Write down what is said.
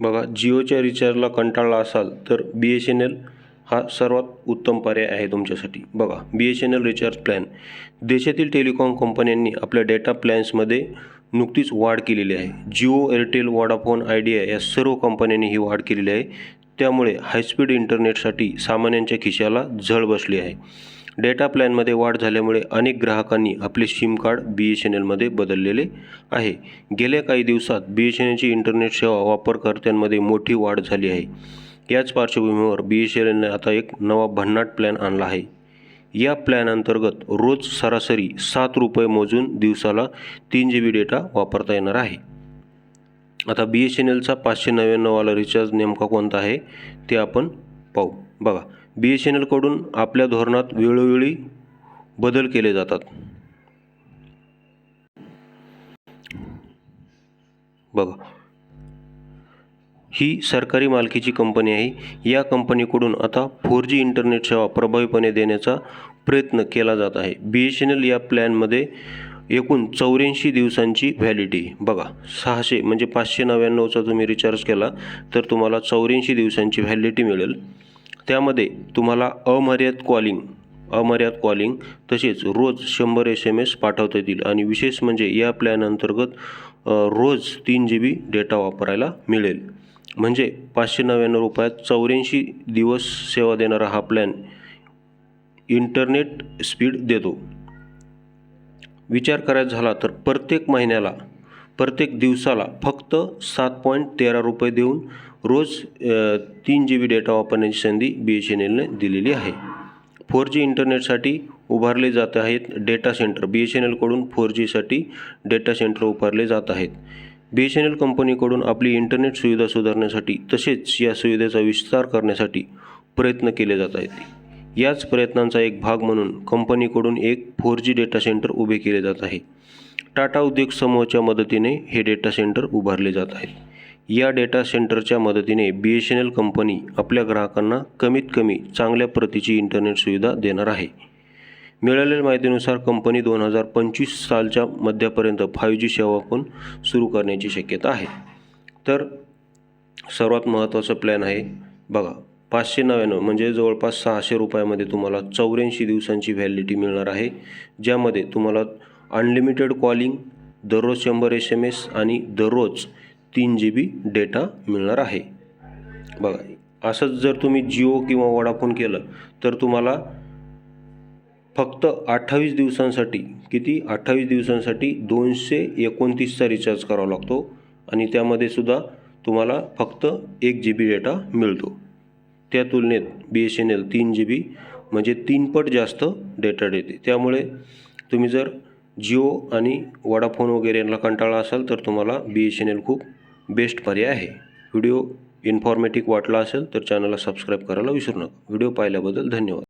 बघा जिओच्या रिचार्जला कंटाळला असाल तर बी एस एन एल हा सर्वात उत्तम पर्याय आहे तुमच्यासाठी. बघा B S N L recharge plan देशातील टेलिकॉम कंपन्यांनी आपल्या डेटा प्लॅन्समध्ये नुकतीच वाढ केलेली आहे. जिओ एअरटेल वॉडाफोन आयडिया या सर्व कंपन्यांनी ही वाढ केलेली आहे. त्यामुळे हायस्पीड इंटरनेटसाठी सामान्यांच्या खिशाला झळ बसली आहे. डेटा प्लॅनमध्ये वाढ झाल्यामुळे अनेक ग्राहकांनी आपले SIM card B S N एलमध्ये बदललेले आहे. गेल्या काही दिवसात बी एस एन एलची इंटरनेट सेवा वापरकर्त्यांमध्ये मोठी वाढ झाली आहे. याच पार्श्वभूमीवर बी एस एन एलने आता एक नवा भन्नाट प्लॅन आणला आहे. या प्लॅन अंतर्गत रोज सरासरी सात रुपये मोजून दिवसाला तीन जी बी डेटा वापरता येणार आहे. आता बी एस एन एलचा पाचशे नव्याण्णववाला रिचार्ज नेमका कोणता आहे ते आपण पाहू. बघा बी एस एन एलकडून आपल्या धोरणात वेळोवेळी बदल केले जातात. बघा. ही सरकारी मालकीची कंपनी आहे. या कंपनीकडून आता फोर जी इंटरनेट सेवा प्रभावीपणे देण्याचा प्रयत्न केला जात आहे. बी एस एन एल या प्लॅनमध्ये एकूण चौऱ्याऐंशी दिवसांची व्हॅलिडी बघा सहाशे म्हणजे पाचशे नव्याण्णवचा तुम्ही रिचार्ज केला तर तुम्हाला चौऱ्याऐंशी दिवसांची व्हॅलिडिटी मिळेल. त्यामध्ये तुम्हाला अमर्याद कॉलिंग अमर्याद कॉलिंग तसेच रोज शंभर एस एम एस पाठवता येतील. आणि विशेष म्हणजे या प्लॅन अंतर्गत रोज तीन जी बी डेटा वापरायला मिळेल. म्हणजे पाचशे नव्याण्णव रुपयात चौऱ्याऐंशी दिवस सेवा देणारा हा प्लॅन इंटरनेट स्पीड देतो. विचार करायचा झाला तर प्रत्येक महिन्याला प्रत्येक दिवसाला फक्त सात पॉईंट तेरा रुपये देऊन रोज तीन जी बी डेटा वापरण्याची संधी बी एस एन एलने दिलेली आहे. फोर जी इंटरनेटसाठी उभारले जात आहेत data centre B S N एलकडून four जीसाठी डेटा सेंटर उभारले जात आहेत. बी एस एन एल कंपनीकडून आपली इंटरनेट सुविधा सुधारण्यासाठी तसेच या सुविधेचा विस्तार करण्यासाठी प्रयत्न केले जात आहेत. याच प्रयत्नांचा एक भाग म्हणून कंपनीकडून एक फोर जी डेटा सेंटर उभे केले जात आहे. टाटा उद्योग समूहाच्या मदतीने हे डेटा सेंटर उभारले जात आहेत. या डेटा सेंटरच्या मदतीने B S N L company आपल्या ग्राहकांना कमीत कमी चांगल्या प्रतीची इंटरनेट सुविधा देणार आहे. मिळालेल्या माहितीनुसार कंपनी दोन हजार पंचवीस सालच्या मध्यापर्यंत फाय जी सेवा पण सुरू करण्याची शक्यता आहे. तर सर्वात महत्त्वाचा प्लॅन आहे बघा पाचशे नव्याण्णव म्हणजे जवळपास सहाशे रुपयामध्ये तुम्हाला चौऱ्याऐंशी दिवसांची व्हॅलिडिटी मिळणार आहे ज्यामध्ये तुम्हाला अनलिमिटेड कॉलिंग दररोज शंभर एस एम एस आणि दररोज तीन जी बी डेटा मिळणार आहे. बघा असंच जर तुम्ही जिओ किंवा वडाफोन केलं तर तुम्हाला फक्त अठ्ठावीस दिवसांसाठी किती? अठ्ठावीस दिवसांसाठी दोनशे एकोणतीसचा रिचार्ज करावा लागतो आणि त्यामध्ये सुद्धा तुम्हाला फक्त एक जी बी डेटा मिळतो. त्या तुलनेत बी एस एन एल तीन जी बी म्हणजे तीनपट जास्त डेटा देते. त्यामुळे तुम्ही जर जिओ आणि वडाफोन वगैरे यांना कंटाळा असाल तर तुम्हाला बी एस एन एल खूप बेस्ट पर्याय आहे. व्हिडिओ इन्फॉर्मेटिव्ह वाटला असेल तर चॅनलला सबस्क्राईब करायला विसरू नका. व्हिडिओ पाहिल्याबद्दल धन्यवाद.